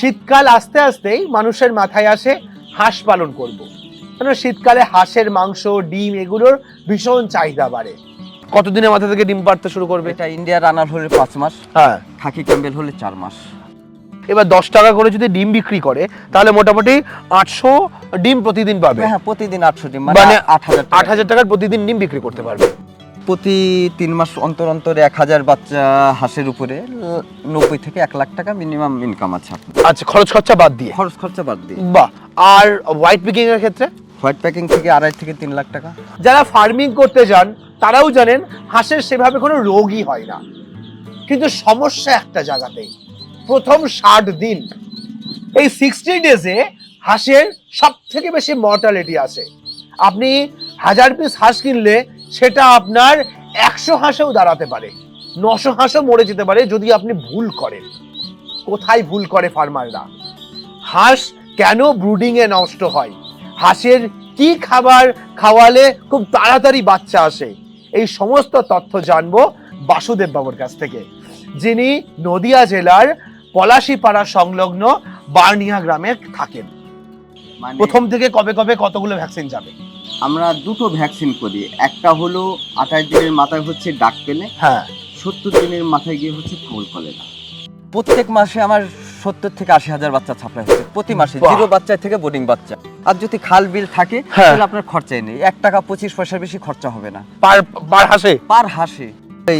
শীতকাল আস্তে আস্তেই মানুষের মাথায় আসে হাঁস পালন করব। কারণ শীতকালে হাঁসের মাংস ডিম এগুলোর ভীষণ চাহিদা বাড়ে। কতদিনের মাথা থেকে ডিম পাড়তে শুরু করবে? এটা ইন্ডিয়া রানার হলে পাঁচ মাস হ্যাঁ। খাকি ক্যাম্বেল হলে চার মাস। এবার দশ টাকা করে যদি ডিম বিক্রি করে তাহলে মোটামুটি আটশো ডিম প্রতিদিন পাবে। হ্যাঁ প্রতিদিন আটশো ডিম মানে মানে আট হাজার আট হাজার টাকার প্রতিদিন ডিম বিক্রি করতে পারবে। প্রতি তিন মাস অন্তর অন্তর এক হাজার বাচ্চা হাঁসের উপরে নব্বই থেকে এক লাখ টাকা মিনিমাম ইনকাম আছে আপনার। আচ্ছা খরচ খরচা বাদ দিয়ে? খরচ খরচা বাদ দিয়ে। বাহ আর হোয়াইট পিকিং এর ক্ষেত্রে? হোয়াইট প্যাকিং থেকে আড়াই থেকে তিন লাখ টাকা। যারা ফার্মিং করতে যান তারাও জানেন হাঁসের সেভাবে কোনো রোগই হয় না। কিন্তু সমস্যা একটা জায়গাতেই। প্রথম ষাট দিন। এই সিক্সটি ডেজে হাঁসের সব থেকে বেশি মর্টালিটি আসে আপনি হাজার পিস হাঁস কিনলে সেটা আপনার একশো হাঁসেও দাঁড়াতে পারে নশো হাঁসও মরে যেতে পারে যদি আপনি ভুল করেন। কোথায় ভুল করে ফার্মাররা? হাঁস কেন ব্রুডিং এ নষ্ট হয়? হাঁসের কি খাবার খাওয়ালে খুব তাড়াতাড়ি বাচ্চা আসে? এই সমস্ত তথ্য জানব বাসুদেব বাবুর কাছ থেকে যিনি নদিয়া জেলার পলাশীপাড়া সংলগ্ন বার্নিয়া গ্রামে থাকেন। মানে প্রথম থেকে কবে কবে কতগুলো ভ্যাকসিন যাবে? আমরা দুটো ভ্যাকসিন করি। একটা হলো আঠাশ দিনের মাথায় হচ্ছে ডাক পেলে হ্যাঁ। সত্তর দিনের মাথায় গিয়ে হচ্ছে ফাউল কলেরা প্রত্যেক মাসে আমার সত্তর থেকে আশি হাজার বাচ্চা ছাপড়া হচ্ছে। প্রতি মাসে জিরো বাচ্চা থেকে বোর্ডিং বাচ্চা। আর যদি খাল বিল থাকে হ্যাঁ। তাহলে আপনার খরচাই নেই। এক টাকা পঁচিশ পয়সার বেশি খরচা হবে না। পার পার হাসে? পার হাসে।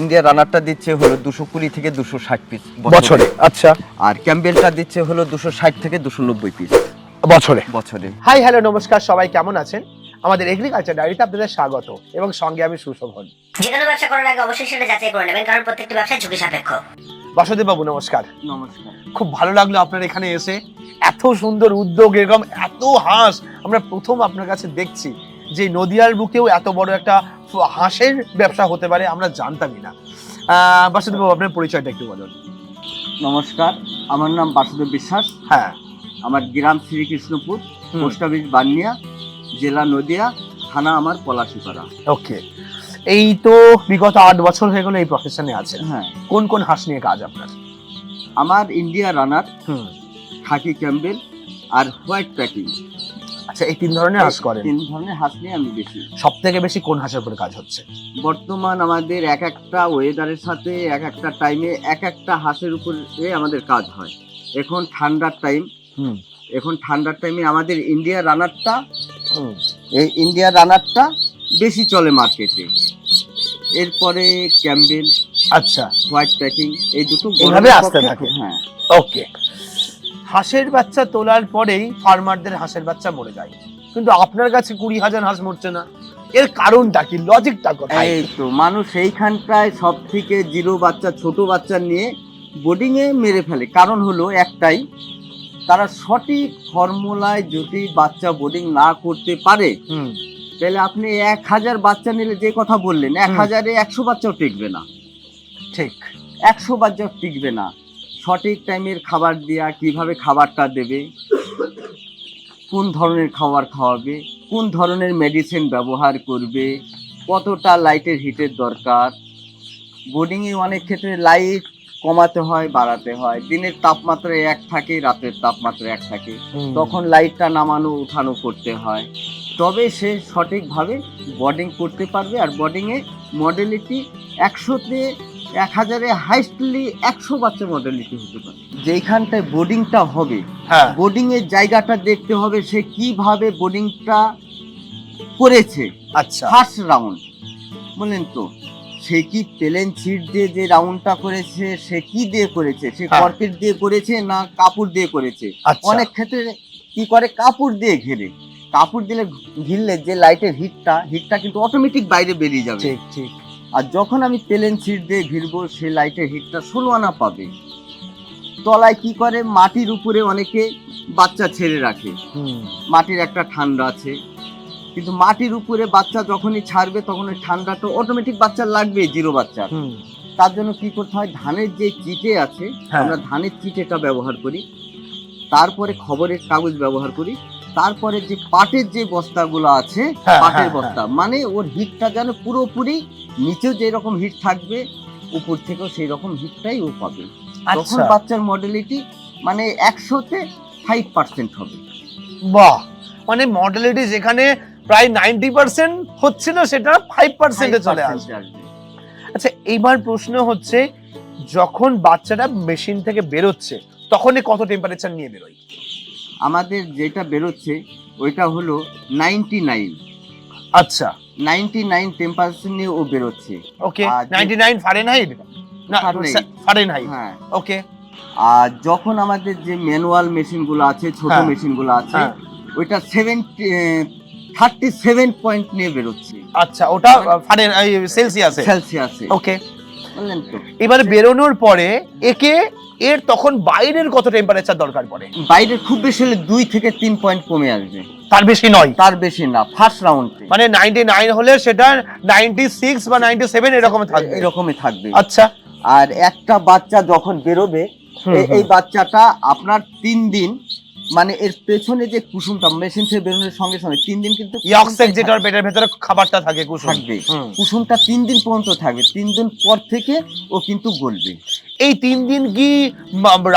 ইন্ডিয়া রানারটা দিচ্ছে হলো দুশো কুড়ি থেকে দুশো ষাট পিস বছরে। আচ্ছা। আর ক্যাম্বেলটা দিচ্ছে হলো দুশো ষাট থেকে দুশো নব্বই পিস বছরে। বছরে। হাই হ্যালো নমস্কার সবাই কেমন আছেন? আমাদের এগ্রিকালচার ডায়েরিতে আপনাদের স্বাগত এবং সঙ্গে আমি সুশোভন। যে কোনো ব্যবসা করার আগে অবশ্যই সেটা যাচাই করে নেবেন কারণ প্রত্যেকটি ব্যবসা ঝুঁকি সাপেক্ষ। বাসুদেব বাবু নমস্কার। নমস্কার। খুব ভালো লাগল আপনার এখানে এসে। এত সুন্দর উদ্যোগ এরকম এত হাঁস আমরা প্রথম আপনার কাছে দেখছি যে নদিয়ার বুকেও এত বড় একটা হাঁসের ব্যবসা হতে পারে আমরা জানতামই না। বাসুদেব বাবু আপনার পরিচয়টা একটু বলুন। নমস্কার আমার নাম বাসুদেব বিশ্বাস। হ্যাঁ। আমার গ্রাম শ্রীকৃষ্ণপুর। পোস্ট অফিস বানিয়া জেলা নদিয়া থানা আমার পলাশিপাড়া। ওকে এই তো বিগত আট বছর হয়ে গেল এই প্রফেশনে আছে হ্যাঁ। কোন কোন হাঁস নিয়ে কাজ আপনার? আমার ইন্ডিয়া রানার খাকি ক্যাম্বেল আর হোয়াইট প্যাকিং আচ্ছা এই তিন ধরনের হাঁস করেন? তিন ধরনের হাঁস নিয়ে আমি বেশি। সব থেকে বেশি কোন হাঁসের উপরে কাজ হচ্ছে? বর্তমান আমাদের এক একটা ওয়েদারের সাথে এক একটা টাইমে এক একটা হাঁসের উপরে আমাদের কাজ হয়। এখন ঠান্ডার টাইম এখন ঠান্ডার টাইমে আমাদের ইন্ডিয়া রানারটা এই ইন্ডিয়া রানারটা বেশি চলে মার্কেটে এরপরে ক্যাম্বেল আচ্ছা। হোয়াইট প্যাকিং এই দুটো গরমের আসতে থাকে। হ্যাঁ। ওকে হাঁসের বাচ্চা তোলার পরেই ফার্মারদের হাঁসের বাচ্চা মরে যায়। কিন্তু আপনার কাছে কুড়ি হাজার হাঁস মরছে না। এর কারণটা কি? লজিকটা কোথায়? এই তো মানুষ এইখানটায় সব থেকে জিরো বাচ্চা ছোট বাচ্চা নিয়ে বোর্ডিংয়ে মেরে ফেলে। কারণ হলো একটাই তারা সঠিক ফর্মুলায় যদি বাচ্চা বোর্ডিং না করতে পারে তাহলে আপনি এক হাজার বাচ্চা নিলে যে কথা বললেন এক হাজারে একশো বাচ্চাও টিকবে না। ঠিক। একশো বাচ্চাও টিকবে না। সঠিক টাইমের খাবার দেওয়া কীভাবে খাবারটা দেবে কোন ধরনের খাবার খাওয়াবে কোন ধরনের মেডিসিন ব্যবহার করবে কতটা লাইটের হিটের দরকার। বোর্ডিংয়ে অনেক ক্ষেত্রে লাইট কমাতে হয় বাড়াতে হয়। দিনের তাপমাত্রা এক থাকে রাতের তাপমাত্রা এক থাকে। তখন লাইটটা নামানো উঠানো করতে হয়। তবে সে সঠিকভাবে বোর্ডিং করতে পারবে আর বোর্ডিংয়ে মডেলিটি একশোতে এক হাজারে হাইস্টলি একশো বাচ্চা মডেলিটি হতে পারে। যেইখানটায় বোর্ডিংটা হবে হ্যাঁ। বোর্ডিং এর জায়গাটা দেখতে হবে সে কীভাবে বোর্ডিংটা করেছে। আচ্ছা। ফার্স্ট রাউন্ড বললেন তো। সে কি প্লেন সিট দিয়ে যে রাউন্ডটা করেছে সে কি দিয়ে করেছে? সে হ্যাঁ। কর্পেট দিয়ে করেছে না কাপড় দিয়ে করেছে? আচ্ছা। অনেক ক্ষেত্রে কি করে? কাপড় দিয়ে ঘিরে। কাপড় দিলে ঘিরলে যে লাইটের হিটটা হিটটা কিন্তু অটোমেটিক বাইরে বেরিয়ে যাবে। ঠিক ঠিক। আর যখন আমি প্লেন সিট দিয়ে ঘিরবো সে লাইটের হিটটা ষোলো আনা পাবে। তলায় কি করে? মাটির উপরে অনেকে বাচ্চা ছেড়ে রাখে। মাটির একটা ঠান্ডা আছে। কিন্তু মাটির উপরে বাচ্চা যখনই ছাড়বে তখন ওই ঠান্ডাটা অটোমেটিক বাচ্চা লাগবে জিরো বাচ্চা। তার জন্য কি করতে হয় ধানের যে চিটে আছে হ্যাঁ। আমরা ধানের চিটেটা ব্যবহার করি তারপরে খবরের কাগজ ব্যবহার করি তারপরে যে পাটের যে বস্তাগুলো আছে হ্যাঁ, পাটের হ্যাঁ, বস্তা মানে ওর হিটটা যেন পুরোপুরি নিচেও যে রকম হিট থাকবে উপর থেকেও সেই রকম হিটটাই ও পাবে। তখন আচ্ছা বাচ্চার মডেলিটি মানে একশোতে ফাইভ পার্সেন্ট হবে। বাহ! মানে মডেলিটি যেখানে প্রায় নাইনটি পার্সেন্ট হচ্ছিল সেটা ফাইভ পার্সেন্টে চলে 5% আসবে। আচ্ছা এইবার প্রশ্ন হচ্ছে যখন বাচ্চাটা মেশিন থেকে বেরোচ্ছে তখনই কত টেম্পারেচার নিয়ে বেরোয়? আমাদের যেটা বেরোচ্ছে ওইটা হলো নাইনটি নাইন আচ্ছা। নাইনটি নাইন টেম্পারেচার নিয়ে ও বেরোচ্ছে। Okay ninety nine Fahrenheit. Fahrenheit হ্যাঁ। ওকে আর যখন আমাদের যে ম্যানুয়াল মেশিনগুলো আছে ছোট হ্যাঁ। মেশিনগুলো আছে হ্যাঁ। ওইটা সেভেন্টি থার্টি সেভেন পয়েন্ট নিয়ে বেরোচ্ছে। আচ্ছা ওটা ফারেন সেলসিয়াসে? সেলসিয়াসে। ওকে। বুঝলেন তো। এবার বেরোনোর পরে একে এর তখন বাইরের কত টেম্পারেচার দরকার পড়ে? বাইরে খুব বেশি হলে দুই থেকে তিন পয়েন্ট কমে আসবে। তার বেশি নয়? তার বেশি না ফার্স্ট রাউন্ডে মানে নাইনটি নাইন হলে সেটা নাইনটি সিক্স বা নাইনটি সেভেন এরকম থাকবে। এরকমই থাকবে। আচ্ছা। আর একটা বাচ্চা যখন বেরোবে। এই বাচ্চাটা আপনার তিন দিন মানে এর পেছনে যে কুসুমটা মেশিন থেকে বেরোনোর সঙ্গে সঙ্গে তিন দিন কিন্তু ইয়ক্সেক যেটা যেটার পেটের ভেতরে খাবারটা থাকে কুসুম। থাকবে। কুসুমটা তিন দিন পর্যন্ত থাকবে। তিন দিন পর থেকে ও কিন্তু গলবে। এই তিন দিন কি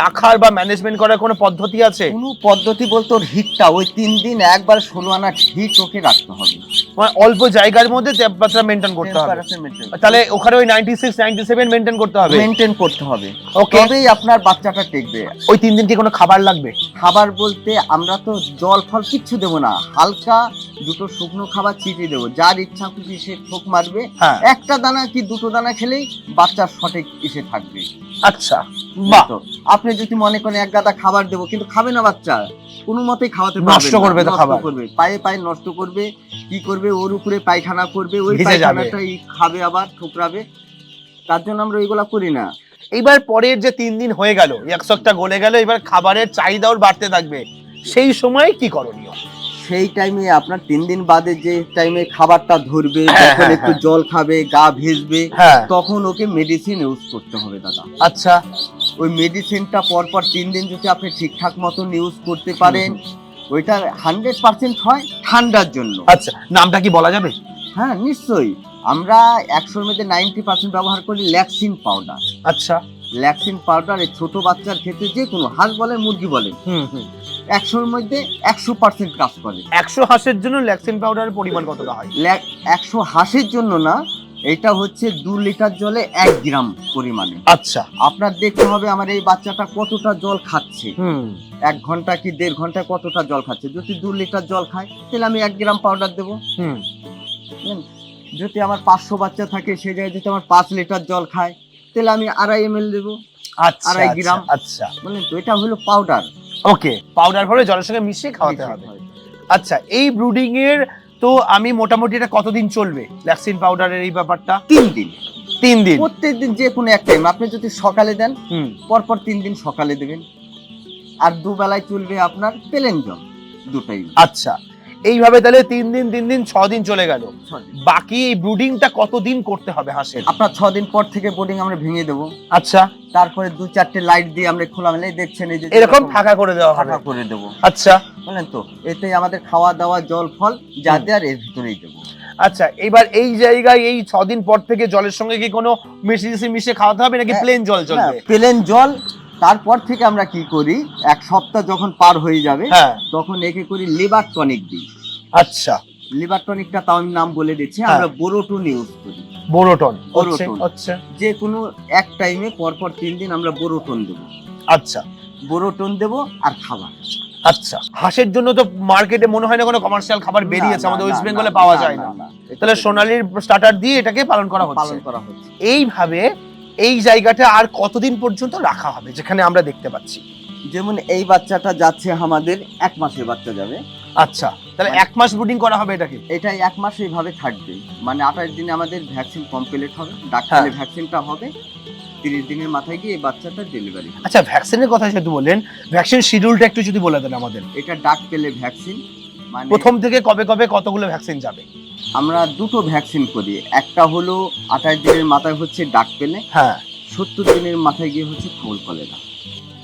রাখার বা ম্যানেজমেন্ট করার কোনো পদ্ধতি আছে? কোনো পদ্ধতি বলতে ওর হিটটা ওই তিন দিন একবার ষোলো আনা হিট ওকে রাখতে হবে। মানে অল্প জায়গার মধ্যে তাপমাত্রা মেনটেন করতে হবে। তাহলে ওখানে ওই ninety six ninety seven maintain করতে হবে? মেনটেন করতে হবে। ওকে তবেই আপনার বাচ্চাটা টেকবে। ওই তিন দিন কি কোনো খাবার লাগবে? খাবার বলতে আমরা তো জল ফল কিচ্ছু দেবো না। হালকা দুটো শুকনো খাবার ছিটিয়ে দেবো। যার ইচ্ছা খুশি সে ঠোক মারবে। হ্যাঁ। একটা দানা কি দুটো দানা খেলেই বাচ্চার সঠিক এসে থাকবে। আচ্ছা বাহ। আপনি যদি মনে করেন এক গাদা খাবার দেবো কিন্তু খাবে না বাচ্চা। কোনো মতেই খাওয়াতে পারবে নষ্ট করবে তো খাবার। করবে। পায়ে পায়ে নষ্ট করবে কি করবে ওর উপরে পায়খানা করবে ওই। পায়খানাটাই খাবে আবার ঠুকরাবে। তার জন্য আমরা ওইগুলা করি না। এইবার পরের যে তিন দিন হয়ে গেল একশোটা গলে গেল এবার খাবারের চাহিদাও বাড়তে থাকবে। সেই সময় কি করণীয়? সেই টাইমে আপনার তিন দিন বাদে যে টাইমে খাবারটা ধরবে হ্যাঁ, যখন হ্যাঁ, একটু হ্যাঁ। জল খাবে গা ভিজবে হ্যাঁ। তখন ওকে মেডিসিন ইউজ করতে হবে দাদা। আচ্ছা। ওই মেডিসিনটা পরপর তিন দিন যদি আপনি ঠিকঠাক মতন ইউজ করতে পারেন ওইটা হান্ড্রেড পার্সেন্ট হয় ঠান্ডার জন্য। আচ্ছা নামটা কি বলা যাবে? হ্যাঁ নিশ্চয়ই। আমরা একশোর মধ্যে নাইনটি পার্সেন্ট ব্যবহার করি ল্যাক্সিন পাউডার আচ্ছা। ল্যাক্সিন পাউডার এই ছোট বাচ্চার ক্ষেত্রে যে কোনো হাঁস বলেন মুরগি হুম একশোর মধ্যে একশো পার্সেন্ট কাজ করে। একশো হাঁসের জন্য ল্যাক্সিন পাউডারের পরিমাণ কতটা হয়? একশো হাঁসের জন্য না এটা হচ্ছে দু লিটার জলে এক গ্রাম পরিমাণে। আচ্ছা। আপনার দেখতে হবে আমার এই বাচ্চাটা কতটা জল খাচ্ছে। হুম। এক ঘণ্টা কি দেড় ঘণ্টা কতটা জল খাচ্ছে? যদি দু লিটার জল খায় তাহলে আমি এক গ্রাম পাউডার দেবো। হুম। যদি আমার পাঁচশো বাচ্চা থাকে সে জায়গায় যদি আমার পাঁচ লিটার জল খায় তাহলে আমি আড়াই এম এল দেবো আচ্ছা আড়াই আচ্ছা, গ্রাম। আচ্ছা। মানে তো এটা হলো পাউডার ওকে পাউডার ভরে জলের সঙ্গে মিশিয়ে খাওয়াতে হবে। আচ্ছা এই ব্রুডিং এর তো আমি মোটামুটি এটা কতদিন চলবে? ল্যাক্সিন পাউডারের এই ব্যাপারটা? তিন দিন। তিন দিন। প্রত্যেক দিন যে কোনো এক টাইম আপনি যদি সকালে দেন হুম। পরপর তিন দিন সকালে দেবেন। আর দুবেলায় চলবে আপনার প্লেন জল দুটাই আচ্ছা এইভাবে তাহলে তিন দিন তিন দিন ছ দিন চলে গেল। বাকি ব্রুডিংটা কতদিন করতে হবে হাঁসের? আপনার ছ দিন পর থেকে বোর্ডিং আমরা ভেঙে দেবো। আচ্ছা। তারপরে দু চারটে লাইট দিয়ে আমরা খোলা মেলে দেখছেন এই যে এরকম ফাঁকা করে দেওয়া ফাঁকা করে দেবো। আচ্ছা। বলেন তো এতে আমাদের খাওয়া দাওয়া জল ফল যা দেয় আর এর ভিতরেই দেবো। আচ্ছা এবার এই জায়গায় এই ছদিন পর থেকে জলের সঙ্গে কি কোনো মিশিয়ে মিশিয়ে খাওয়াতে হবে নাকি হ্যাঁ, প্লেন জল চলবে? প্লেন জল তারপর থেকে আমরা কি করি? এক সপ্তাহ যখন পার হয়ে যাবে হ্যাঁ। তখন একে করি লিভার টনিক দিই। আচ্ছা। লিভার টনিকটা তাও আমি নাম বলে দিচ্ছি হ্যাঁ। আমরা বোরোটন ইউজ করি। বোরোটন বোরোটন। আচ্ছা যে কোনো এক টাইমে পরপর তিন দিন আমরা বোরোটন দেবো। আচ্ছা। বোরোটন দেবো আর খাবার। আচ্ছা। হাঁসের জন্য তো মার্কেটে মনে হয় না কোনো কমার্শিয়াল খাবার বেরিয়েছে আমাদের ওয়েস্ট বেঙ্গলে পাওয়া যায় না। না, তাহলে সোনালির স্টার্টার দিয়ে এটাকে পালন করা হচ্ছে। পালন করা হচ্ছে। এইভাবে এই জায়গাটা আর কতদিন পর্যন্ত রাখা হবে যেখানে আমরা দেখতে পাচ্ছি? যেমন এই বাচ্চাটা যাচ্ছে আমাদের এক মাসের বাচ্চা যাবে। আচ্ছা তাহলে এক মাস ব্রুডিং করা হবে এটাকে? এটাই এক মাস এইভাবে থাকবে। মানে আঠাশ দিনে আমাদের ভ্যাকসিন কমপ্লিট হবে ডাক্তারের। ভ্যাকসিনটা হবে তিরিশ দিনের মাথায় গিয়ে এই বাচ্চাটার ডেলিভারি আচ্ছা ভ্যাকসিনের কথা যেহেতু বললেন ভ্যাকসিন শিডিউলটা একটু যদি বলে দেন আমাদের। এটা ডাক পেলে ভ্যাকসিন মানে প্রথম থেকে কবে কবে কতগুলো ভ্যাকসিন যাবে? আমরা দুটো ভ্যাকসিন করি। একটা হলো আঠাশ দিনের মাথায় হচ্ছে ডাক পেলে হ্যাঁ। সত্তর দিনের মাথায় গিয়ে হচ্ছে ফাউল কলেরা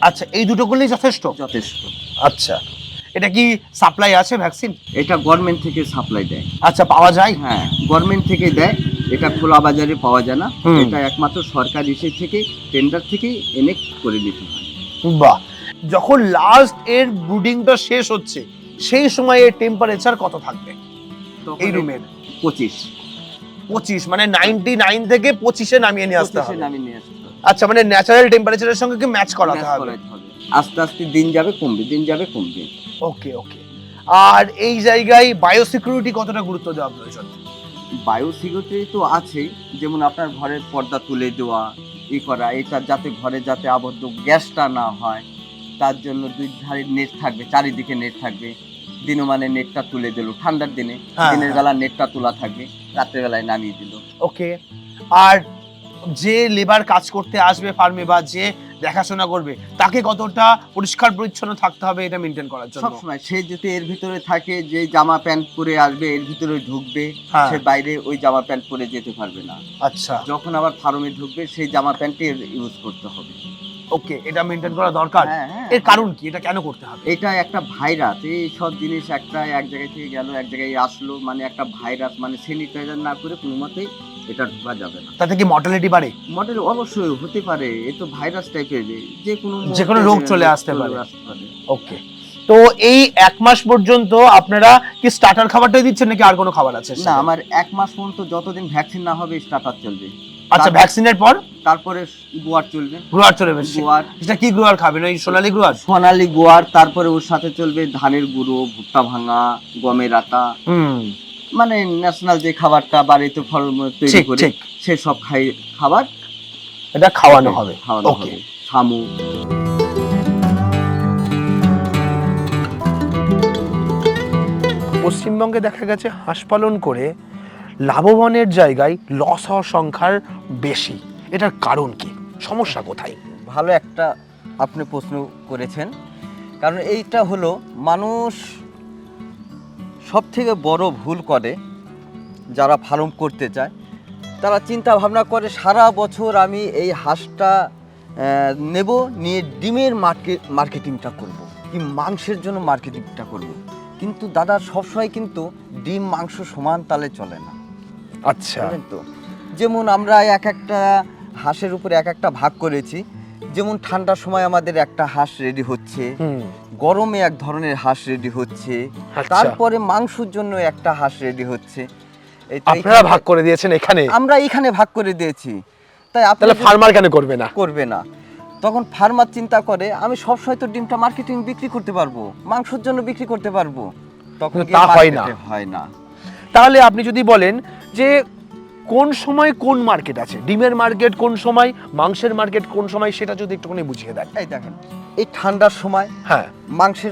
আচ্ছা এই দুটো করলেই যথেষ্ট? যথেষ্ট। আচ্ছা। এটা কি সাপ্লাই আছে ভ্যাকসিন এটা গভর্নমেন্ট থেকে সাপ্লাই দেয়। আচ্ছা পাওয়া যায়? হ্যাঁ গভর্নমেন্ট থেকে দেয়। এটা খোলা বাজারে পাওয়া যায় না। এটা একমাত্র সরকার ইসে থেকে টেন্ডার থেকে এনে করে নিতে হয়। বাহ। যখন লাস্ট এর ব্রুডিংটা শেষ হচ্ছে সেই সময় টেম্পারেচার কত থাকবে? এই রুমের পঁচিশ। পঁচিশ মানে নাইনটি নাইন থেকে পঁচিশে নামিয়ে নিয়ে আসতে হবে। নামিয়ে নিয়ে আসতে আচ্ছা মানে ন্যাচারাল টেম্পারেচারের সঙ্গে কি ম্যাচ করাতে হবে? আস্তে আস্তে দিন যাবে কমবে দিন যাবে কমবে। ওকে ওকে আর এই জায়গায় বায়ো সিকিউরিটি কতটা গুরুত্ব দেওয়া প্রয়োজন? বায়ো সিকিউরিটি তো আছেই যেমন আপনার ঘরের পর্দা তুলে দেওয়া ই করা এটা যাতে ঘরে যাতে আবদ্ধ গ্যাসটা না হয় তার জন্য দুই ধারে নেট থাকবে চারিদিকে নেট থাকবে। দিনও মানে নেটটা তুলে দিল। ঠান্ডার দিনে হ্যাঁ, দিনের হ্যাঁ। বেলা নেটটা তোলা থাকবে রাত্রের বেলায় নামিয়ে দিল। ওকে আর যে লেবার কাজ করতে আসবে ফার্মে বা যে দেখাশোনা করবে তাকে কতটা পরিষ্কার পরিচ্ছন্ন থাকতে হবে এটা মেনটেন করার জন্য? সবসময় সে যদি এর ভিতরে থাকে যে জামা প্যান্ট পরে আসবে এর ভিতরে ঢুকবে হ্যাঁ। সে বাইরে ওই জামা প্যান্ট পরে যেতে পারবে না। আচ্ছা। যখন আবার ফার্মে ঢুকবে সেই জামা প্যান্টই ইউজ করতে হবে। ওকে এটা মেনটেন করা দরকার। হ্যাঁ হ্যাঁ। এর কারণ কি? এটা কেন করতে হবে? এটা একটা ভাইরাস এই সব জিনিস একটা এক জায়গায় থেকে গেল এক জায়গায় আসলো মানে একটা ভাইরাস মানে স্যানিটাইজার না করে কোনো মতেই এটা ঢোকা যাবে না। তাতে কি মর্টালিটি বাড়ে? মডেল অবশ্যই হতে পারে এ তো ভাইরাস টাইপের যে কোনো যে কোনো রোগ চলে আসতে চলে আসতে পারে। ওকে তো এই এক মাস পর্যন্ত আপনারা কি স্টার্টার খাবারটাই দিচ্ছেন নাকি আর কোনো খাবার আছে না আমার এক মাস পর্যন্ত যতদিন ভ্যাকসিন না হবে স্টার্টার চলবে। আচ্ছা ভ্যাকসিনের পর? তারপরে গোয়ার চলবে। গ্রোয়ার চলবে গোয়ার। এটা কি গ্রোয়ার খাবেন ওই সোনালী গ্রোয়ার সোনালি গোয়ার তারপরে ওর সাথে চলবে ধানের গুঁড়ো ভুট্টা ভাঙা গমের আটা। হুম। মানে ন্যাশনাল যে খাবারটা বাড়িতে ফল তৈরি করে সে সব খাই খাবার এটা খাওয়ানো হবে। খাওয়ানো হবে। শামুক পশ্চিমবঙ্গে দেখা গেছে হাঁস পালন করে লাভবানের জায়গায় লস হওয়ার সংখ্যার বেশি। এটার কারণ কি? সমস্যা কোথায়? ভালো একটা আপনি প্রশ্ন করেছেন। কারণ এইটা হলো, মানুষ সব থেকে বড় ভুল করে যারা ফার্ম করতে চায়। তারা চিন্তা ভাবনা করে, সারা বছর আমি এই হাঁসটা নেব, নিয়ে ডিমের মার্কেট মার্কেটিংটা করব, কি মাংসের জন্য মার্কেটিংটা করব। কিন্তু দাদা, সবসময় কিন্তু ডিম, মাংস সমান তালে চলে না। আচ্ছা। বুঝলেন তো? যেমন আমরা এক একটা হাঁসের উপরে এক একটা ভাগ করেছি যেমন ঠান্ডার সময় আমাদের একটা হাঁস রেডি হচ্ছে গরমে এক ধরনের হাঁস রেডি হচ্ছে আচ্ছা। তারপরে মাংসের জন্য একটা হাঁস রেডি হচ্ছে। আপনারা ভাগ করে দিয়েছেন এখানে? আমরা এখানে ভাগ করে দিয়েছি। তাই আপনি তাহলে যদি ফার্মার কেন করবে না? করবে না। তখন ফার্মার চিন্তা করে আমি সবসময় তো ডিমটা মার্কেটিং বিক্রি করতে পারব মাংসের জন্য বিক্রি করতে পারব। তখন তা হয় না। হয় না। তাহলে আপনি যদি বলেন যে কোন সময় কোন মার্কেট আছে? ডিমের মার্কেট কোন সময়? মাংসের মার্কেট কোন সময়? সেটা যদি একটুখানি বুঝিয়ে দেন। এই দেখেন এই ঠান্ডার সময় হ্যাঁ। মাংসের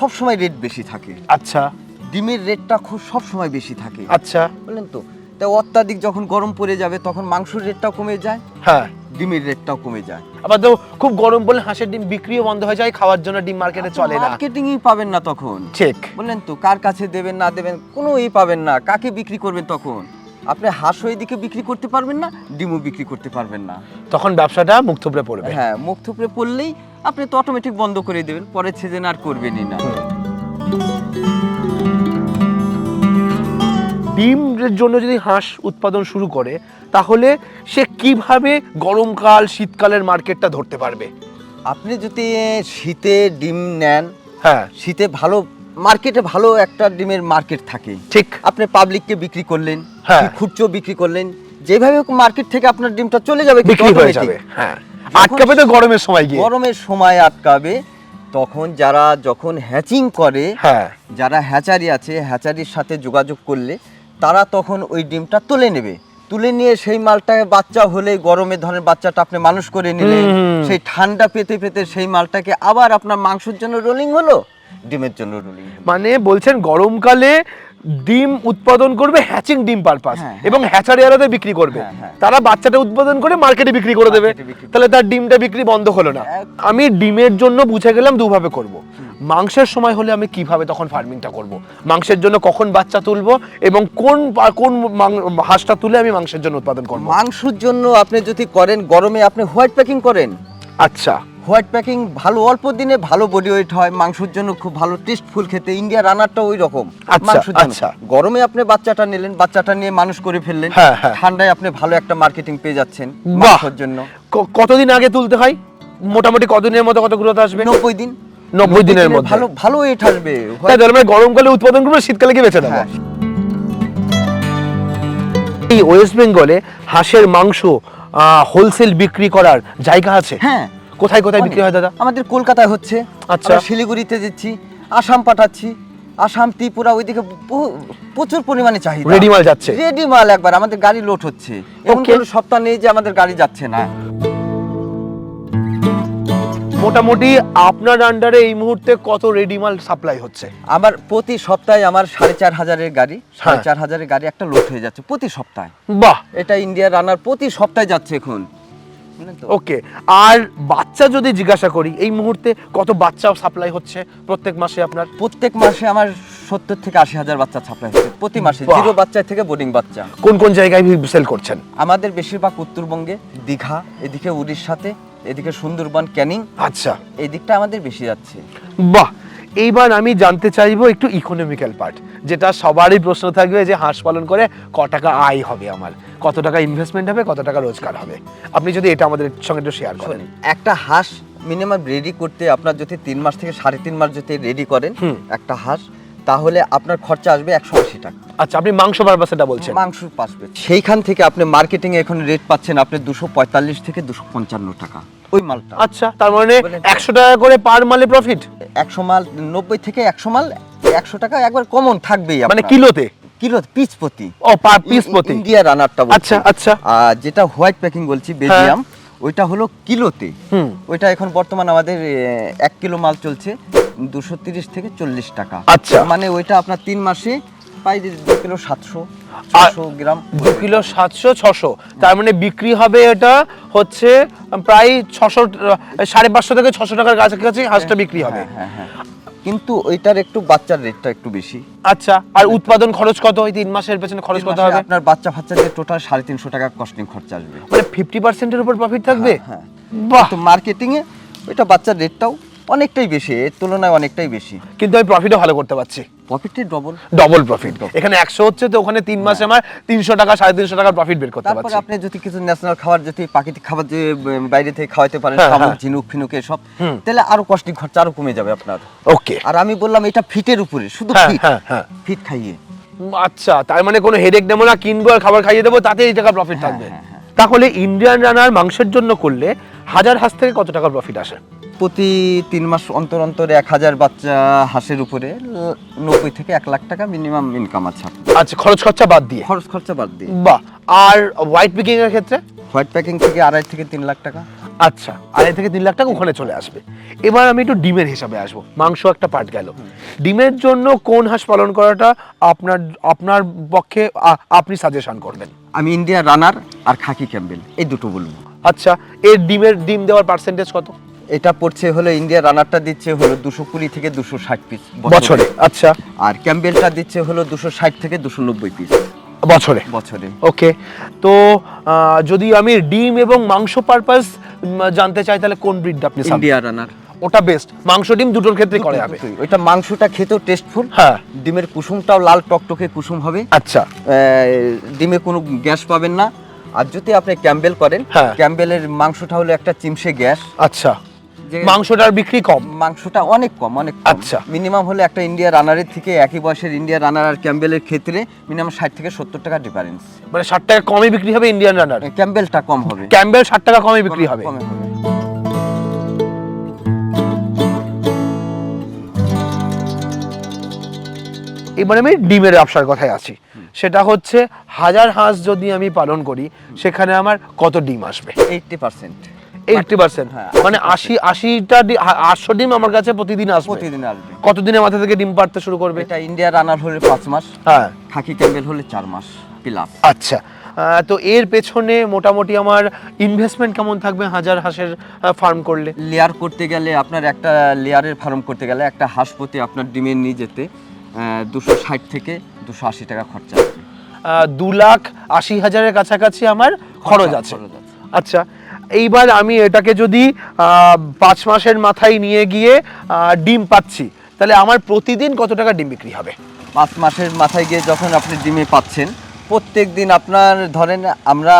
সব সময় রেট বেশি থাকে। আচ্ছা। ডিমের রেটটা খুব সব সময় বেশি থাকে। আচ্ছা। বলেন তো তাই অত্যাধিক যখন গরম পড়ে যাবে তখন মাংসের রেটটাও কমে যায় হ্যাঁ। ডিমের রেটটাও কমে যায়। আবার তো খুব গরম বলে হাঁসের ডিম বিক্রিও বন্ধ হয়ে যায় খাওয়ার জন্য ডিম মার্কেটে চলে না। মার্কেটিংই পাবেন না তখন। ঠিক। বললেন তো কার কাছে দেবেন না দেবেন কোনো ই পাবেন না। কাকে বিক্রি করবেন তখন? আপনি হাঁস ওই দিকে বিক্রি করতে পারবেন না ডিমও বিক্রি করতে পারবেন না। তখন ব্যবসাটা মুখ থুবড়ে পড়বে। হ্যাঁ মুখ থুপড়ে পড়লেই আপনি তো অটোমেটিক বন্ধ করে দেবেন পরের সিজন আর করবেনই না। ডিমের জন্য যদি হাঁস উৎপাদন শুরু করে তাহলে সে কীভাবে গরমকাল শীতকালের মার্কেটটা ধরতে পারবে? আপনি যদি শীতে ডিম নেন হ্যাঁ। শীতে ভালো মার্কেটে ভালো একটা ডিমের মার্কেট থাকে। ঠিক। আপনি পাবলিককে বিক্রি করলেন হ্যাঁ। খুচরো বিক্রি করলেন যেভাবে মার্কেট থেকে আপনার ডিমটা চলে যাবে বিক্রি হয়ে যাবে হ্যাঁ। আটকাবে তো গরমের সময় গিয়ে। গরমের সময় আটকাবে তখন যারা যখন হ্যাচিং করে হ্যাঁ। যারা হ্যাচারি আছে হ্যাচারির সাথে যোগাযোগ করলে তারা তখন ওই ডিমটা তুলে নেবে। তুলে নিয়ে সেই মালটাকে বাচ্চা হলে গরমের ধরনের বাচ্চাটা আপনি মানুষ করে নিলেন সেই ঠান্ডা পেতে পেতে সেই মালটাকে আবার আপনার মাংসের জন্য রোলিং হলো ডিমের জন্য রোলিং মানে বলছেন গরমকালে ডিম উৎপাদন করবে হ্যাচিং ডিম পারপাস হ্যাঁ, এবং হ্যাচারি আলাদা বিক্রি করবে। হ্যাঁ, হ্যাঁ। তারা বাচ্চাটা উৎপাদন করে মার্কেটে বিক্রি করে দেবে। তাহলে তার ডিমটা বিক্রি বন্ধ হলো না। আমি ডিমের জন্য বুঝে গেলাম দুভাবে করব। মাংসের সময় হলে আমি কীভাবে তখন ফার্মিংটা করব? মাংসের জন্য কখন বাচ্চা তুলবো এবং কোন কোন হাঁসটা তুলে আমি মাংসের জন্য উৎপাদন করব? মাংসের জন্য আপনি যদি করেন গরমে আপনি হোয়াইট প্যাকিং করেন। আচ্ছা। হোয়াইট প্যাকিং ভালো অল্প দিনে ভালো বডি ওয়েট হয় মাংসের জন্য খুব ভালো টেস্টফুল খেতে। ইন্ডিয়া রানারটা ওই রকম আচ্ছা, মাংসের জন্য। আচ্ছা। গরমে আপনি বাচ্চাটা নিলেন বাচ্চাটা নিয়ে মানুষ করে ফেললেন হ্যাঁ, হ্যাঁ। ঠান্ডায় আপনি ভালো একটা মার্কেটিং পেয়ে যাচ্ছেন। মাংসের জন্য। কতদিন আগে তুলতে হয়? মোটামুটি কতদিনের মতো কত গ্রোথ আসবে? নব্বই দিন। নব্বই দিনের মধ্যে। ভালো ভালো ওয়েট আসবে। তাই মানে গরমকালে উৎপাদন করব শীতকালে গিয়ে বেঁচে দেবো? হ্যাঁ। এই ওয়েস্ট বেঙ্গলে হাঁসের মাংস হোলসেল বিক্রি করার জায়গা আছে? হ্যাঁ। কোথায় কোথায় বিক্রি হয় দাদা? আমাদের কলকাতায় হচ্ছে। আচ্ছা। শিলিগুড়িতে যাচ্ছি আসাম পাঠাচ্ছি আসাম ত্রিপুরা ওইদিকে প্রচুর পরিমাণে চাহিদা। রেডি মাল যাচ্ছে। রেডি মাল একবার আমাদের গাড়ি লোড হচ্ছে। এমন কোনো সপ্তাহ নেই যে আমাদের গাড়ি যাচ্ছে না। মোটামুটি আপনার আন্ডারে এই মুহূর্তে কত রেডি মাল সাপ্লাই হচ্ছে? আমার প্রতি সপ্তাহে আমার সাড়ে চার হাজারের গাড়ি সাড়ে হ্যাঁ। চার হাজারের গাড়ি একটা লোড হয়ে যাচ্ছে প্রতি সপ্তাহে। বাহ! এটা ইন্ডিয়া রানার প্রতি সপ্তাহে যাচ্ছে এখন। ওকে আর বাচ্চা যদি জিজ্ঞাসা করি এই মুহূর্তে কত বাচ্চা সাপ্লাই হচ্ছে প্রত্যেক মাসে আপনার? প্রত্যেক মাসে আমার সত্তর থেকে আশি হাজার বাচ্চা ছাপড়া হচ্ছে প্রতি মাসে জিরো বাচ্চা থেকে বোর্ডিং বাচ্চা। কোন কোন জায়গায় সেল করছেন? আমাদের বেশিরভাগ উত্তরবঙ্গে দীঘা এদিকে উড়িষ্যাতে এদিকে সুন্দরবন ক্যানিং। আচ্ছা। এই দিকটা আমাদের বেশি যাচ্ছে। বাহ! এইবার আমি জানতে চাইব একটু ইকোনমিক্যাল পার্ট যেটা সবারই প্রশ্ন থাকবে যে হাঁস পালন করে ক টাকা আয় হবে আমার? কত টাকা ইনভেস্টমেন্ট হবে কত টাকা রোজগার হবে? আপনি যদি এটা আমাদের সঙ্গে একটু শেয়ার করেন। একটা হাঁস মিনিমাম রেডি করতে আপনার যদি তিন মাস থেকে সাড়ে তিন মাস যদি রেডি করেন একটা হাঁস তাহলে আপনার খরচা আসবে একশো আশি টাকা। আচ্ছা আপনি মাংস পারপাস এটা বলছেন? মাংস পাসবে সেইখান থেকে আপনি মার্কেটিং এ এখন রেট পাচ্ছেন আপনি দুশো পঁয়তাল্লিশ থেকে দুশো পঞ্চান্ন টাকা। ওই মালটা। আচ্ছা তার মানে একশো টাকা করে পার মালে প্রফিট একশো মাল নব্বই থেকে একশো মাল একশো টাকা একবার কমন থাকবেই মানে। কিলোতে? কিলো পিস প্রতি। ও পার পিস প্রতি? ইন্ডিয়া রানারটা আচ্ছা, আচ্ছা। যেটা হোয়াইট প্যাকিং বলছি বেলজিয়াম ওইটা হলো কিলোতে। হুম। ওইটা এখন বর্তমান আমাদের এক কিলো মাল চলছে দুশো তিরিশ থেকে চল্লিশ টাকা। আচ্ছা। মানে ওইটা আপনার তিন মাসে প্রায় দু কিলো সাতশো ছশো গ্রাম। দু কিলো সাতশো ছশো তার মানে বিক্রি হবে এটা হচ্ছে প্রায় ছশো সাড়ে পাঁচশো থেকে ছশো টাকার কাছাকাছি হাঁসটা বিক্রি হবে। হ্যাঁ হ্যাঁ হ্যাঁ। কিন্তু ওইটার একটু বাচ্চার রেটটা একটু বেশি। আচ্ছা আর উৎপাদন খরচ কত ওই তিন মাসের পেছনে খরচ কত হবে? আপনার বাচ্চা ফাচ্চা দিয়ে টোটাল সাড়ে তিনশো টাকা কস্টিং খরচা আসবে। মানে ফিফটি পার্সেন্টের উপর প্রফিট থাকবে? হ্যাঁ বাহ! তো মার্কেটিং এ ওইটা বাচ্চার রেটটাও অনেকটাই বেশি এর তুলনায় অনেকটাই বেশি। কিন্তু আমি প্রফিটও ভালো করতে পারছি। প্রফিটে ডবল ডবল প্রফিট এখানে একশো হচ্ছে তো ওখানে তিন মাসে আমার তিনশো টাকা সাড়ে তিনশো টাকার প্রফিট বের করতে পারছি। আপনি যদি কিছু ন্যাশনাল খাবার যদি প্রাকৃতিক খাবার যে বাইরে থেকে খাওয়াতে পারেন হ্যাঁ, শামুক হ্যাঁ। ঝিনুক ফিনুক এসব তাহলে আরও কস্টিং খরচা আরও কমে যাবে আপনার। ওকে। আর আমি বললাম এটা ফিটের উপরে শুধু হ্যাঁ, ফিট। হ্যাঁ, হ্যাঁ। ফিট খাইয়ে। আচ্ছা তার মানে কোনো হেডেক নেব না কিনবো আর খাবার খাইয়ে দেবো তাতে এই টাকা প্রফিট থাকবে। হ্যাঁ, হ্যাঁ। তাহলে ইন্ডিয়ান রানার মাংসের জন্য করলে হাজার হাঁস থেকে কত টাকার প্রফিট আসে? প্রতি তিন মাস অন্তর অন্তর এক হাজার বাচ্চা হাঁসের উপরে নব্বই থেকে এক লাখ টাকা মিনিমাম ইনকাম আছে আচ্ছা খরচ খরচা বাদ দিয়ে? খরচ খরচা বাদ দিয়ে। বাহ আর হোয়াইট পিকিং এর ক্ষেত্রে? হোয়াইট প্যাকিং থেকে আড়াই থেকে তিন লাখ টাকা। আচ্ছা আড়াই থেকে তিন লাখ টাকা ওখানে চলে আসবে। এবার আমি একটু ডিমের হিসাবে আসব মাংস একটা পার্ট গেল। ডিমের জন্য কোন হাঁস পালন করাটা আপনার আপনার পক্ষে আপনি সাজেশন করবেন? আমি ইন্ডিয়া রানার আর খাকি ক্যাম্বেল এই দুটো বলব। আচ্ছা এর ডিমের ডিম দেওয়ার পার্সেন্টেজ কত? এটা পড়ছে হলো ইন্ডিয়া রানারটা দিচ্ছে হলো দুশো কুড়ি থেকে দুশো ষাট পিস বছরে। আচ্ছা। আর ক্যাম্বেলটা দিচ্ছে হলো দুশো ষাট থেকে দুশো নব্বই পিস বছরে। বছরে। ওকে তো যদি আমি ডিম এবং মাংস পারপাস জানতে চাই তাহলে কোন ব্রিডটা আপনি ইন্ডিয়া রানার ওটা বেস্ট মাংস ডিম দুটোর ক্ষেত্রে করে যাবে ওইটা মাংসটা খেতেও টেস্টফুল হ্যাঁ। ডিমের কুসুমটাও লাল টকটকে কুসুম হবে। আচ্ছা। ডিমে কোনো গ্যাস পাবেন না। আর যদি আপনি ক্যাম্বেল করেন হ্যাঁ। ক্যাম্বেলের মাংসটা হলো একটা চিমসে গ্যাস। আচ্ছা। মাংসটার বিক্রি কম? মাংসটা অনেক কম অনেক আচ্ছা। মিনিমাম হলে একটা ইন্ডিয়া রানারের থেকে একই বয়সের ইন্ডিয়া রানার আর ক্যাম্বেলের ক্ষেত্রে মিনিমাম ষাট থেকে সত্তর টাকা ডিফারেন্স মানে ষাট টাকা কমে বিক্রি হবে ইন্ডিয়ান রানার ক্যাম্বেলটা কম হবে। ক্যাম্বেল ষাট টাকা কমে বিক্রি হবে। কমে হবে। এবার আমি ডিমের ব্যবসার কথায় আছি। সেটা হচ্ছে হাজার হাঁস যদি আমি পালন করি সেখানে আমার কত ডিম আসবে? Eighty percent eighty percent. হ্যাঁ, মানে আশি আশিটা আটশো ডিম আমার কাছে প্রতিদিন আসবে। প্রতিদিন আসবে। কতদিনের মাথা থেকে ডিম পাড়তে শুরু করবে? এটা ইন্ডিয়া রানার হলে পাঁচ মাস হ্যাঁ। খাকি ক্যাম্বেল হলে চার মাস প্লাস আচ্ছা। তো এর পেছনে মোটামুটি আমার ইনভেস্টমেন্ট কেমন থাকবে হাজার হাঁসের ফার্ম করলে? লেয়ার করতে গেলে আপনার একটা লেয়ারের ফার্ম করতে গেলে একটা হাঁস প্রতি আপনার ডিমের নিয়ে যেতে দুশো ষাট থেকে দুশো আশি টাকা খরচা দু লাখ আশি হাজারের কাছাকাছি আমার খরচ আছে। আচ্ছা। এইবার আমি এটাকে যদি পাঁচ মাসের মাথায় নিয়ে গিয়ে ডিম পাচ্ছি তাহলে আমার প্রতিদিন কত টাকা ডিম বিক্রি হবে? পাঁচ মাসের মাথায় গিয়ে যখন আপনি ডিমে পাচ্ছেন প্রত্যেক দিন আপনার ধরেন আমরা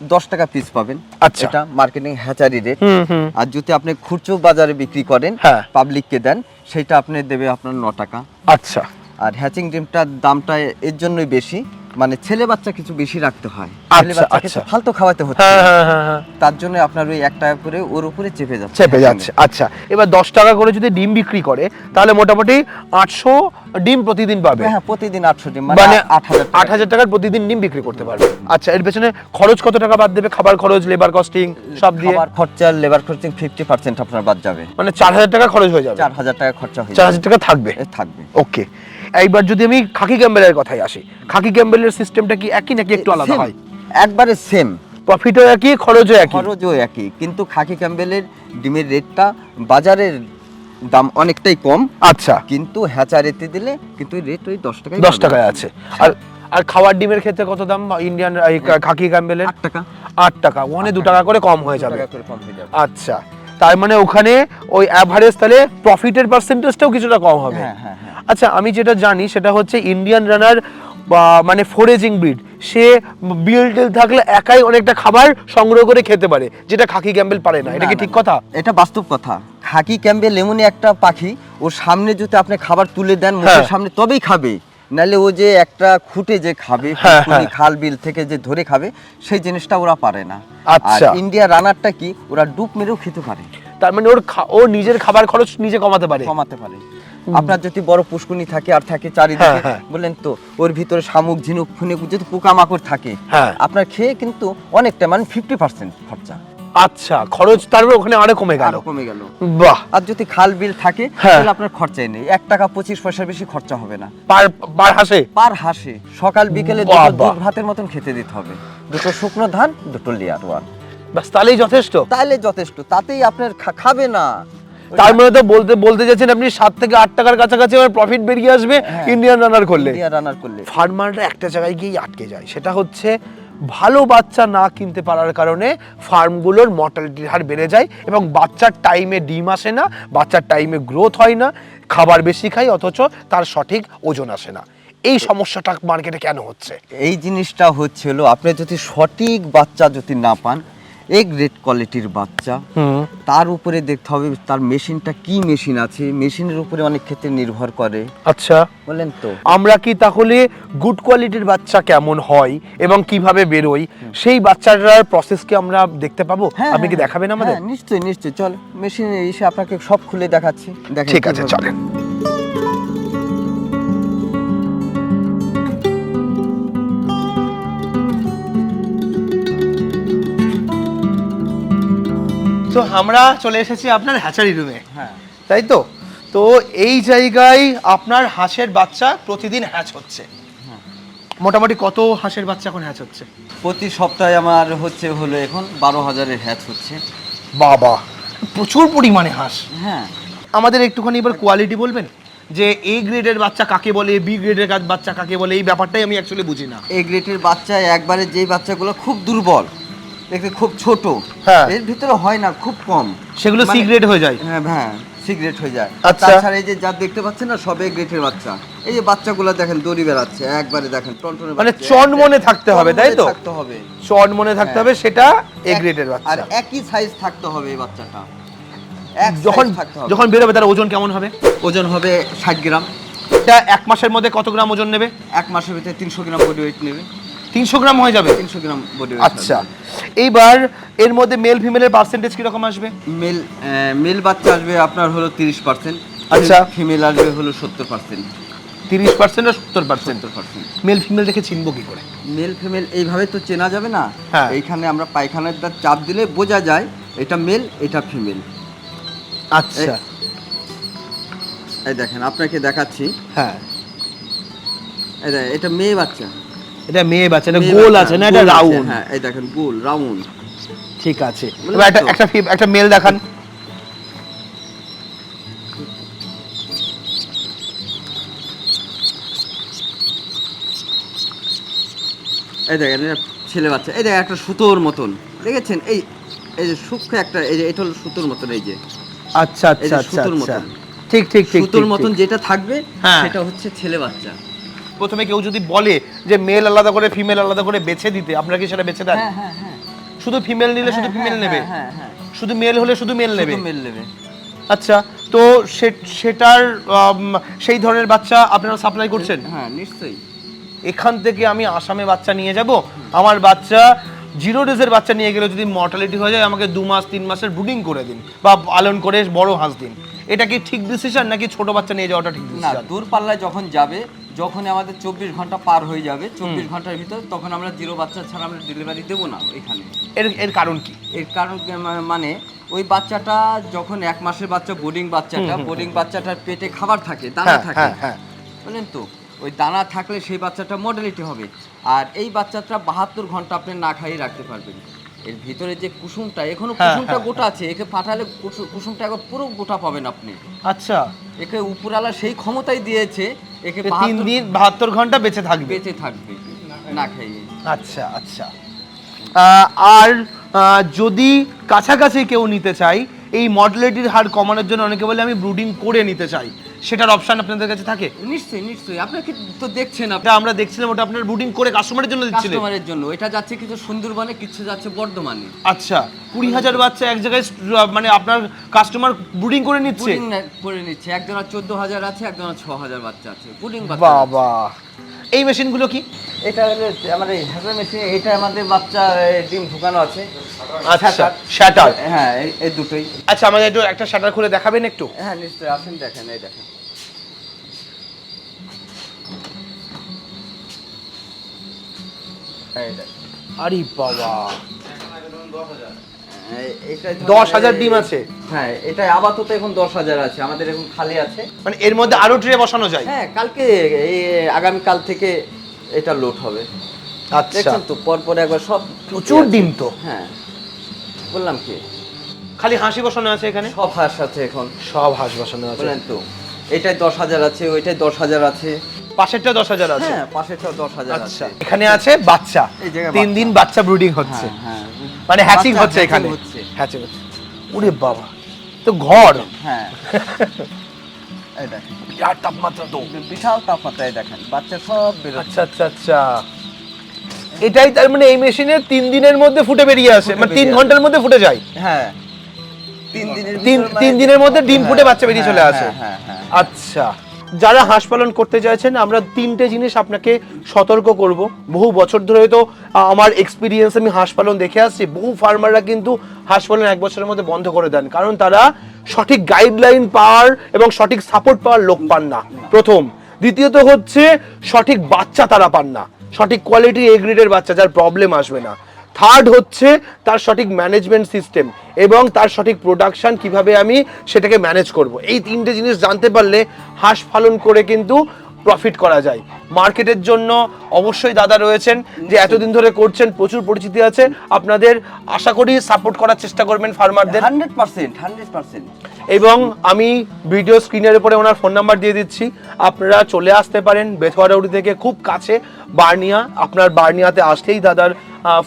দশ টাকা পিস পাবেন। আচ্ছা। এটা মার্কেটিং হ্যাচারি রেট হুম হুম। আর যদি আপনি খুচরো বাজারে বিক্রি করেন হ্যাঁ। পাবলিককে দেন সেটা আপনি দেবে আপনার ন টাকা। আচ্ছা। আর হ্যাচিং ডিমটার দামটা এর জন্যই বেশি। মানে ছেলে বাচ্চা কিছু বেশি রাখতে হয়। ছেলে আচ্ছা, বাচ্চাকে আচ্ছা। তো ফালতু খাওয়াতে হচ্ছে। হ্যাঁ হ্যাঁ হ্যাঁ তার জন্য আপনার ওই এক টাকা করে ওর উপরে চেপে যাচ্ছে। চেপে যাচ্ছে। আচ্ছা এবার দশ টাকা করে যদি ডিম বিক্রি করে তাহলে মোটামুটি আটশো ডিম প্রতিদিন পাবে। হ্যাঁ প্রতিদিন আটশো ডিম মানে মানে আট হাজার আট হাজার টাকার প্রতিদিন ডিম বিক্রি করতে পারবে। আচ্ছা এর পেছনে খরচ কত টাকা বাদ দেবে? খাবার খরচ লেবার কস্টিং সব দিয়ে? খাবার খরচা লেবার খরচা ফিফটি পার্সেন্ট আপনার বাদ যাবে। মানে চার হাজার টাকা খরচ হয়ে যাবে। চার হাজার টাকা খরচা হয়ে চার হাজার টাকা থাকবে? থাকবে। ওকে। এইবার যদি আমি খাকি ক্যাম্বেলের কথায় আসি খাকি ক্যাম্বেলের সিস্টেমটা কি একই নাকি একটু আলাদা হয়? একবারে সেম প্রফিটও একই খরচও একই। খরচও একই কিন্তু খাকি ক্যাম্বেলের ডিমের রেটটা বাজারের দাম অনেকটাই কম। আচ্ছা। কিন্তু হ্যাচারিতে দিলে কিন্তু রেট ওই দশ টাকায় দশ টাকায় আছে। আর আর খাওয়ার ডিমের ক্ষেত্রে কত দাম? ইন্ডিয়ান খাকি ক্যাম্বেলের? আট টাকা। আট টাকা। ওখানে দু টাকা করে কম হয়ে যাবে। আচ্ছা। তার মানে ওখানে ওই অ্যাভারেজ তাহলে প্রফিটের পার্সেন্টেজটাও কিছুটা কম হবে। হ্যাঁ হ্যাঁ হ্যাঁ। আচ্ছা আমি যেটা জানি সেটা হচ্ছে ইন্ডিয়ান রানার মানে ফোরেজিং ব্রিড সে বিল টিল থাকলে একাই অনেকটা খাবার সংগ্রহ করে খেতে পারে যেটা খাকি ক্যাম্বেল পারে না। এটা কি ঠিক কথা? এটা বাস্তব কথা। খাকি ক্যাম্বেল এমনই একটা পাখি ওর সামনে যদি আপনি খাবার তুলে দেন। সামনে তবেই খাবে। নালে ও যে একটা খুঁটে যে খাবে হ্যাঁ, হ্যাঁ। খাল বিল থেকে যে ধরে খাবে সেই জিনিসটা ওরা পারে না আচ্ছা। ইন্ডিয়া রানারটা কি ওরা ডুব মেরেও খেতে পারে তার মানে ওর ও নিজের খাবার খরচ নিজে কমাতে পারে কমাতে পারে আপনার যদি বড় পুষ্কুনি থাকে আর থাকে চারিদিকে হ্যাঁ। বললেন তো ওর ভিতরে শামুক ঝিনুক ফুনে যদি পোকামাকড় থাকে। আপনার খেয়ে কিন্তু অনেকটা মানে ফিফটি পার্সেন্ট খরচা আচ্ছা খরচ তারপরে ওখানে আরও কমে গেল। আরও কমে গেল। বাহ। আর যদি খাল বিল থাকে হ্যাঁ। তাহলে আপনার খরচাই নেই। এক টাকা পঁচিশ পয়সার বেশি খরচা হবে না। পার পার হাসে? পার হাসে। সকাল বিকেলে দুটো দুধ ভাতের মতন খেতে দিতে হবে। দুটো শুকনো ধান দুটো লেয়ার ওয়ান বাস তাহলেই যথেষ্ট। তাহলে যথেষ্ট। তাতেই আপনার খাবে না। তার মানে তো বলতে বলতে যাচ্ছেন আপনি সাত থেকে আট টাকার কাছাকাছি আমার প্রফিট বেরিয়ে আসবে। ইন্ডিয়ান রানার করলে। ইন্ডিয়া রান্নার করলে। ফার্মাররা একটা জায়গায় গিয়ে আটকে যায়। সেটা হচ্ছে ভালো বাচ্চা না কিনতে পারার কারণে ফার্মগুলোর মর্টালিটির হার বেড়ে যায় এবং বাচ্চার টাইমে ডিম আসে না, বাচ্চার টাইমে গ্রোথ হয় না, খাবার বেশি খায়, অথচ তার সঠিক ওজন আসে না। এই সমস্যাটা মার্কেটে কেন হচ্ছে? এই জিনিসটা হচ্ছিল আপনি যদি সঠিক বাচ্চা যদি না পান এক গ্রেড কোয়ালিটির বাচ্চা। তার উপরে দেখতে হবে তার মেশিনটা কি মেশিন আছে। মেশিনের উপরে অনেক ক্ষেত্রে নির্ভর করে। আচ্ছা। বলেন তো। আমরা কি তাহলে গুড কোয়ালিটির বাচ্চা কেমন হয় এবং কীভাবে বেরোয় সেই বাচ্চাটার প্রসেস কি আমরা দেখতে পাবো? আপনি কি দেখাবেন আমাদের? হ্যাঁ, নিশ্চয়ই নিশ্চয়ই। চল মেশিনে এসে আপনাকে সব খুলে দেখাচ্ছি ঠিক আছে চলেন। তো আমরা চলে এসেছি আপনার হ্যাচারি রুমে হ্যাঁ। তাই তো? তো এই জায়গায় আপনার হাঁসের বাচ্চা প্রতিদিন হ্যাচ হচ্ছে। মোটামুটি কত হাঁসের বাচ্চা এখন হ্যাচ হচ্ছে? প্রতি সপ্তাহে আমার হচ্ছে হলো এখন বারো হাজারের হ্যাচ হচ্ছে। বাবা প্রচুর পরিমাণে হাঁস। হ্যাঁ। আমাদের একটুখানি এবার কোয়ালিটি বলবেন? যে এ গ্রেডের বাচ্চা কাকে বলে বি গ্রেডের বাচ্চা কাকে বলে এই ব্যাপারটাই আমি অ্যাকচুয়ালি বুঝি না। এই গ্রেডের বাচ্চা একবারে যেই বাচ্চাগুলো খুব দুর্বল দেখতে খুব ছোট। হ্যাঁ। এর ভিতরে হয় না খুব কম। সেগুলো মানে- হয়ে যায়। হ্যাঁ হ্যাঁ সিগারেট হয়ে যায়। আচ্ছা। তাছাড়া এই যে যা দেখতে পাচ্ছেন না সবে গ্রেটের বাচ্চা। এই যে বাচ্চাগুলো দেখেন দড়ি বেড়াচ্ছে একবারে দেখেন টনটনে মানে বাচ্চা, চন মনে থাকতে হবে তাই তো? থাকতে হবে। চট মনে থাকতে হবে সেটা এ এক- গ্রেডের আর একই সাইজ থাকতে হবে এই বাচ্চাটা। যখন যখন বেরোবে তার ওজন কেমন হবে? ওজন হবে ষাট গ্রাম। এটা এক মাসের মধ্যে কত গ্রাম ওজন নেবে? এক মাসের ভিতরে তিনশো গ্রাম বডি ওয়েট নেবে। তিনশো গ্রাম হয়ে যাবে? তিনশো গ্রাম বডি আচ্ছা। এইবার এর মধ্যে মেল ফিমেলের পার্সেন্টেজ কীরকম আসবে? মেল মেল বাচ্চা আসবে আপনার হলো তিরিশ পার্সেন্ট আচ্ছা। ফিমেল আসবে হলো সত্তর পার্সেন্ট তিরিশ পার্সেন্ট আর সত্তর পার্সেন্ট পার্সেন্ট মেল ফিমেল দেখে চিনবো কি করে? মেল ফিমেল এইভাবে তো চেনা যাবে না। হ্যাঁ। এইখানে আমরা পায়খানার দাঁত চাপ দিলে বোঝা যায় এটা মেল এটা ফিমেল আচ্ছা। এই দেখেন আপনাকে দেখাচ্ছি। হ্যাঁ। এটা মেয়ে বাচ্চা। এটা মেয়ে বাচ্চা এটা গোল আছে না এটা রাউন্ড? হ্যাঁ এই দেখেন গোল রাউন্ড। ঠিক আছে। এবার একটা একটা একটা মেল দেখান। এই দেখেন ছেলে বাচ্চা। এই দেখেন একটা সুতোর মতন। দেখেছেন? এই এই যে সূক্ষ্ম একটা এই যে এটা হলো সুতোর মতন এই যে। আচ্ছা আচ্ছা আচ্ছা সুতোর আচ্ছা। মতন। ঠিক ঠিক ঠিক সুতোর মতন যেটা থাকবে হ্যাঁ। সেটা হচ্ছে ছেলে বাচ্চা। প্রথমে কেউ যদি বলে যে মেল আলাদা করে ফিমেল আলাদা করে বেছে দিতে আপনারা কি সেটা বেছে দেন? হ্যাঁ হ্যাঁ হ্যাঁ। শুধু ফিমেল নিলে শুধু ফিমেল নেবে? শুধু মেল হলে শুধু মেল নেবে? মেল নেবে। আচ্ছা তো সেটার সেই ধরনের বাচ্চা আপনারা সাপ্লাই করছেন? হ্যাঁ নিশ্চয়ই। এখান থেকে আমি আসামে বাচ্চা নিয়ে যাব। আমার বাচ্চা জিরো ডেজের বাচ্চা নিয়ে গেলে যদি মর্টালিটি হয়ে যায় আমাকে দু মাস তিন মাসের ব্রুডিং করে দিন বা পালন করে বড় হাঁস দিন। এটা কি ঠিক ডিসিশন নাকি ছোট বাচ্চা নিয়ে যাওয়াটা ঠিক না ডিসিশন দূর পাল্লায় যখন যাবে যখন আমাদের চব্বিশ ঘণ্টা পার হয়ে যাবে চব্বিশ ঘণ্টার ভিতর তখন আমরা জিরো বাচ্চা ছাড়া আমরা ডেলিভারি দেবো না এখানে। এর এর কারণ কি? এর কারণ মানে ওই বাচ্চাটা যখন এক মাসের বাচ্চা বোর্ডিং বাচ্চাটা বোর্ডিং বাচ্চাটার পেটে খাবার থাকে দানা হ্যাঁ থাকে হ্যাঁ হ্যাঁ। বুঝলেন তো? ওই দানা থাকলে সেই বাচ্চাটা মডেলিটি হবে। আর এই বাচ্চাটা বাহাত্তর ঘণ্টা আপনি না খাইয়ে রাখতে পারবেন। এর ভিতরে যে কুসুমটা এখনও হ্যাঁ, কুসুমটা হ্যাঁ, গোটা আছে একে ফাটালে কুসু- কুসুমটা একবার পুরো গোটা পাবেন আপনি। আচ্ছা। একে উপরালা সেই ক্ষমতাই দিয়েছে একে তিন 72 দিন বাহাত্তর ঘণ্টা বেঁচে থাকবে। বেঁচে থাকবে না খাইয়ে আচ্ছা আচ্ছা। আর যদি কাছাকাছি কেউ নিতে চাই এই মডেলিটির হার কমানোর জন্য অনেকে বলে আমি ব্রুডিং করে নিতে চাই। সেটার অপশন আপনাদের কাছে থাকে? নিশ্চয়ই নিশ্চয়ই। আপনাকে তো দেখছেন আপনি। এটা আমরা দেখছিলাম ওটা আপনার ব্রুডিং করে কাস্টমারের জন্য দিচ্ছিলেন। কাস্টমারের জন্য। এটা যাচ্ছে কিছু সুন্দরবনে কিছু যাচ্ছে বর্ধমানে। আচ্ছা কুড়ি হাজার বাচ্চা এক জায়গায় মানে আপনার কাস্টমার ব্রুডিং করে নিচ্ছে? পুডিং করে নিচ্ছে। একজনের চোদ্দ হাজার আছে একজনের ছ হাজার বাচ্চা আছে। আছে। বাবা এই মেশিনগুলো কি? এটা হলো আমাদের হ্যাজার মেশিন এটা আমাদের বাচ্চা ডিম ঢুকানো আছে। আচ্ছা। শ্যাটার হ্যাঁ এই- এই দুটোই। আচ্ছা আমাদের একটু একটা শাটার খুলে দেখাবেন একটু? হ্যাঁ নিশ্চয়ই। আসেন দেখেন এই দেখেন এই দেখেন। আরে বাবা। দশ হাজার ডিম আছে? হ্যাঁ এটা আপাতত এখন দশ হাজার আছে আমাদের এখন খালি আছে। মানে এর মধ্যে আরও ট্রে বসানো যায়? হ্যাঁ কালকে এই আগামী কাল থেকে এটা লোড হবে। আচ্ছা। দেখছেন তো পর পর একবার সব প্রচুর ডিম তো। হ্যাঁ। বললাম কি? খালি হাসি বসানো আছে এখানে? সব হাঁস আছে এখন। সব হাঁস বসানো আছে। বলেন তো এটাই দশ হাজার আছে ওইটাই দশ হাজার আছে। পাশেরটা দশ হাজার আছে। হ্যাঁ পাশেরটাও দশ হাজার আচ্ছা। আছে। এখানে আছে বাচ্চা। তিন দিন বাচ্চা ব্রুডিং হচ্ছে। হ্যাঁ। হ্যাঁ মানে হ্যাচিং হচ্ছে এখানে। হ্যাচিং হচ্ছে। ওরে বাবা। তো ঘর। হ্যাঁ। এই তাপমাত্রা তো। বিশাল তাপমাত্রায় দেখেন। বাচ্চা সব আচ্ছা আচ্ছা আচ্ছা। এটাই তার মানে এই মেশিনে তিন দিনের মধ্যে ফুটে বেরিয়ে আসে। মানে তিন ঘণ্টার মধ্যে ফুটে যায়। হ্যাঁ। তিন দিনের তিন মানে- দিনের মধ্যে ডিম ফুটে হ্যাঁ, বাচ্চা বেরিয়ে চলে হ্যাঁ, আসে হ্যাঁ হ্যাঁ। আচ্ছা। যারা হাঁস পালন করতে চাইছেন, আমরা তিনটে জিনিস আপনাকে সতর্ক করব। বহু বছর ধরে তো আমার এক্সপিরিয়েন্স আমি হাঁস পালন দেখে আসছি। বহু ফার্মাররা কিন্তু হাঁস পালন এক বছরের মধ্যে বন্ধ করে দেন। কারণ তারা সঠিক গাইডলাইন পাওয়ার এবং সঠিক সাপোর্ট পাওয়ার লোক পান না। প্রথম। দ্বিতীয়ত হচ্ছে, সঠিক বাচ্চা তারা পান না। সঠিক কোয়ালিটি এ গ্রেডের বাচ্চা, যার প্রবলেম আসবে না। থার্ড হচ্ছে তার সঠিক ম্যানেজমেন্ট সিস্টেম এবং তার সঠিক প্রোডাকশান কীভাবে আমি সেটাকে ম্যানেজ করব। এই তিনটে জিনিস জানতে পারলে হাঁস ফালন করে কিন্তু প্রফিট করা যায়। মার্কেটের জন্য অবশ্যই দাদা রয়েছেন যে এতদিন ধরে করছেন প্রচুর পরিচিতি আছে। আপনাদের আশা করি সাপোর্ট করার চেষ্টা করবেন ফার্মারদের হান্ড্রেড পার্সেন্ট হান্ড্রেড পার্সেন্ট এবং আমি ভিডিও স্ক্রিনের উপরে ওনার ফোন নাম্বার দিয়ে দিচ্ছি। আপনারা চলে আসতে পারেন বেথুয়াডাউড়ি থেকে খুব কাছে বার্নিয়া। আপনার বার্নিয়াতে আসলেই দাদার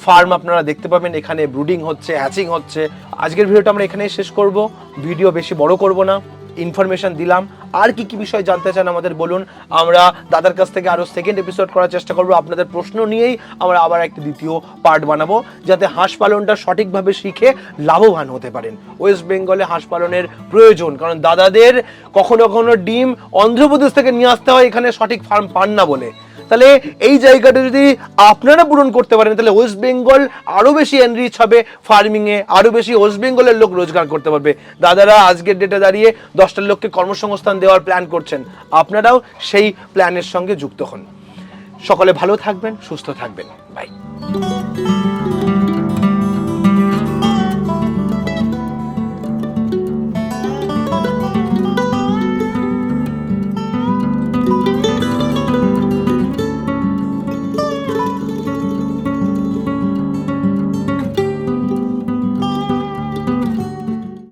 ফার্ম আপনারা দেখতে পাবেন। এখানে ব্রুডিং হচ্ছে হ্যাচিং হচ্ছে। আজকের ভিডিওটা আমরা এখানেই শেষ করব। ভিডিও বেশি বড় করব না। ইনফরমেশন দিলাম। আর কি কি বিষয় জানতে চান আমাদের বলুন। আমরা দাদার কাছ থেকে আরও সেকেন্ড এপিসোড করার চেষ্টা করব। আপনাদের প্রশ্ন নিয়েই আমরা আবার একটা দ্বিতীয় পার্ট বানাবো, যাতে হাঁস পালনটা সঠিকভাবে শিখে লাভবান হতে পারেন। ওয়েস্ট বেঙ্গলে হাঁস পালনের প্রয়োজন, কারণ দাদাদের কখনো কখনো ডিম অন্ধ্রপ্রদেশ থেকে নিয়ে আসতে হয়, এখানে সঠিক ফার্ম পান না বলে। তাহলে এই জায়গাটা যদি আপনারা পূরণ করতে পারেন, তাহলে ওয়েস্ট বেঙ্গল আরও বেশি এনরিচ হবে ফার্মিংয়ে আরও আরও বেশি ওয়েস্ট বেঙ্গলের লোক রোজগার করতে পারবে। দাদারা আজকের ডেটে দাঁড়িয়ে দশটা লোককে কর্মসংস্থান দেওয়ার প্ল্যান করছেন। আপনারাও সেই প্ল্যানের সঙ্গে যুক্ত হন। সকলে ভালো থাকবেন, সুস্থ থাকবেন। বাই